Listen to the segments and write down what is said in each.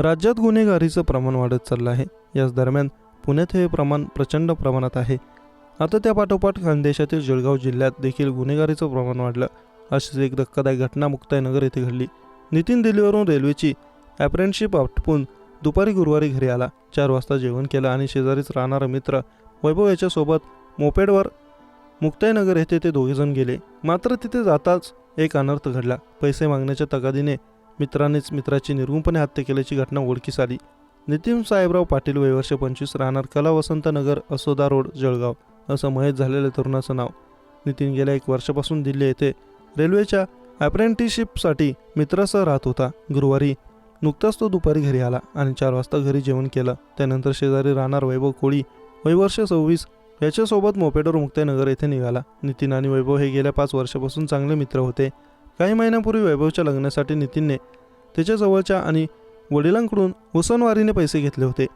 राज्यात गुन्हेगारीचं प्रमाण वाढत चाललं आहे. याच दरम्यान पुण्यात हे प्रमाण प्रचंड प्रमाणात आहे. आता त्या पाठोपाठ खानदेशातील जळगाव जिल्ह्यात देखील गुन्हेगारीचं प्रमाण वाढलं. अशीच एक धक्कादायक घटना मुक्ताईनगर येथे घडली. नितीन दिल्लीवरून रेल्वेची ॲप्रेंटशिप आटपून दुपारी गुरुवारी घरी आला. चार वाजता जेवण केलं आणि शेजारीच राहणारा मित्र वैभव याच्यासोबत मोपेडवर मुक्ताईनगर येथे ते दोघेजण गेले. मात्र तिथे जाताच एक अनर्थ घडला. पैसे मागण्याच्या तगादीने मित्रानेच मित्राची निर्गुणपणे हत्या केल्याची घटना ओळखीस आली. नितीन साहेबराव पाटील वयवर्ष पंचवीस राहणार कला वसंतनगर असोदा रोड जळगाव असं मयत झालेल्या तरुणाचं नाव. नितीन गेल्या एक वर्षापासून दिल्ली येथे. रेल्वेच्या अप्रेंटिसशिपसाठी मित्रासह राहत होता. गुरुवारी नुकताच तो दुपारी घरी आला आणि चार वाजता घरी जेवण केलं. त्यानंतर शेजारी राहणार वैभव कोळी वयवर्ष सव्वीस याच्यासोबत मोपेडवर मुक्ताईनगर येथे निघाला. नितीन आणि वैभव हे गेल्या पाच वर्षापासून चांगले मित्र होते. काही महिन्यांपूर्वी वैभवच्या लग्नासाठी नितीनने त्याच्या जवळच्या आणि वडिलांकडून उसनवारीने पैसे घेतले होते.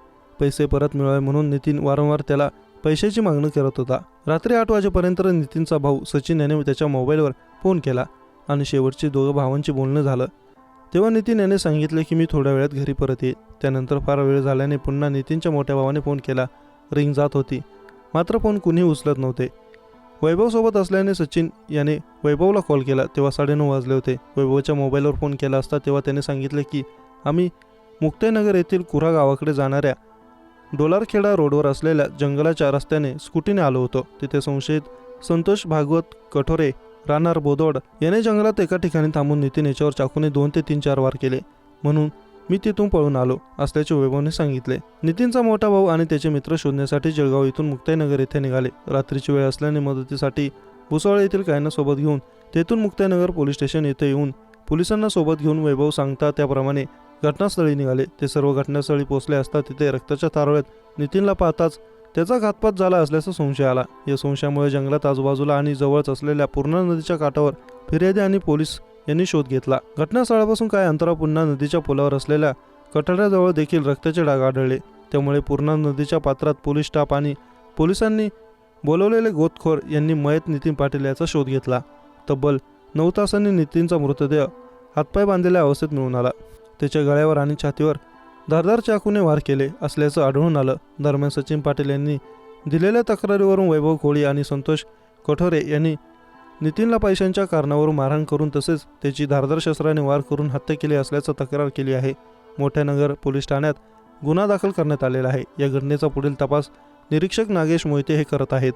पैसे परत मिळावे म्हणून नितीन वारंवार त्याला पैशाची मागणी करत होता. रात्री आठ वाजेपर्यंत नितीनचा भाऊ सचिन याने त्याच्या मोबाईलवर फोन केला आणि शेवटची दोघं भावांची बोलणं झालं. तेव्हा नितीन याने सांगितले की मी थोड्या वेळात घरी परत येईल. त्यानंतर फार वेळ झाल्याने पुन्हा नितीनच्या मोठ्या भावाने फोन केला. रिंग जात होती. मात्र फोन कुणीही उचलत नव्हते. वैभवसोबत असल्याने सचिन याने वैभवला कॉल केला. तेव्हा साडेनऊ वाजले होते. वैभवच्या मोबाईलवर फोन केला असता तेव्हा त्याने सांगितले की आम्ही मुक्ताईनगर येथील कुरा गावाकडे जाणाऱ्या डोलारखेडा रोडवर असलेल्या जंगलाच्या रस्त्याने स्कूटीने आलो होतो. तिथे संशयित संतोष भागवत कठोरे राहणार बोदोड याने जंगलात एका ठिकाणी थांबून नितीन याच्यावर चाकूने दोन ते तीन चार वार केले. म्हणून मी तिथून पळून आलो असल्याचे वैभवने सांगितले. नितीनचा मोठा भाऊ आणि त्याचे मित्र शोधण्यासाठी जळगाव येथून मुक्ताईनगर येथे निघाले. रात्रीची वेळ असल्याने मदतीसाठी भुसावळ येथील काहींना सोबत घेऊन तेथून मुक्ताईनगर पोलीस स्टेशन येथे येऊन पोलिसांना सोबत घेऊन वैभव सांगता त्याप्रमाणे घटनास्थळी निघाले. ते सर्व घटनास्थळी पोहोचले असता तिथे रक्ताच्या तारवळ्यात नितीनला पाहताच त्याचा घातपात झाला असल्याचा संशय आला. या संशयामुळे जंगलात आजूबाजूला आणि जवळच असलेल्या पूर्णा नदीच्या काठावर फिर्यादी आणि पोलीस यांनी शोध घेतला. घटनास्थळापासून काही अंतरा पुन्हा नदीच्या पुलावर असलेल्या कठाड्याजवळ देखील रक्ताचे डाग आढळले. त्यामुळे पूर्णा नदीच्या पात्रात पोलीस स्टाफ आणि पोलिसांनी बोलवलेले गोतखोर यांनी मयत नितीन पाटील याचा शोध घेतला. तब्बल नऊ तासांनी नितीनचा मृतदेह हातपाय बांधलेल्या अवस्थेत मिळून आला. त्याच्या गळ्यावर आणि छातीवर धारदार चाकूने वार केले असल्याचं आढळून आलं. दरम्यान सचिन पाटील यांनी दिलेल्या तक्रारीवरून वैभव कोळी आणि संतोष कठोरे यांनी नितीनला पैशांच्या कारणावरून मारहाण करून तसेच त्याची धारदार शस्त्राने वार करून हत्या केली असल्याचं तक्रार केली आहे. मोठ्या नगर पोलीस ठाण्यात गुन्हा दाखल करण्यात आलेला आहे. या घटनेचा पुढील तपास निरीक्षक नागेश मोहिते हे करत आहेत.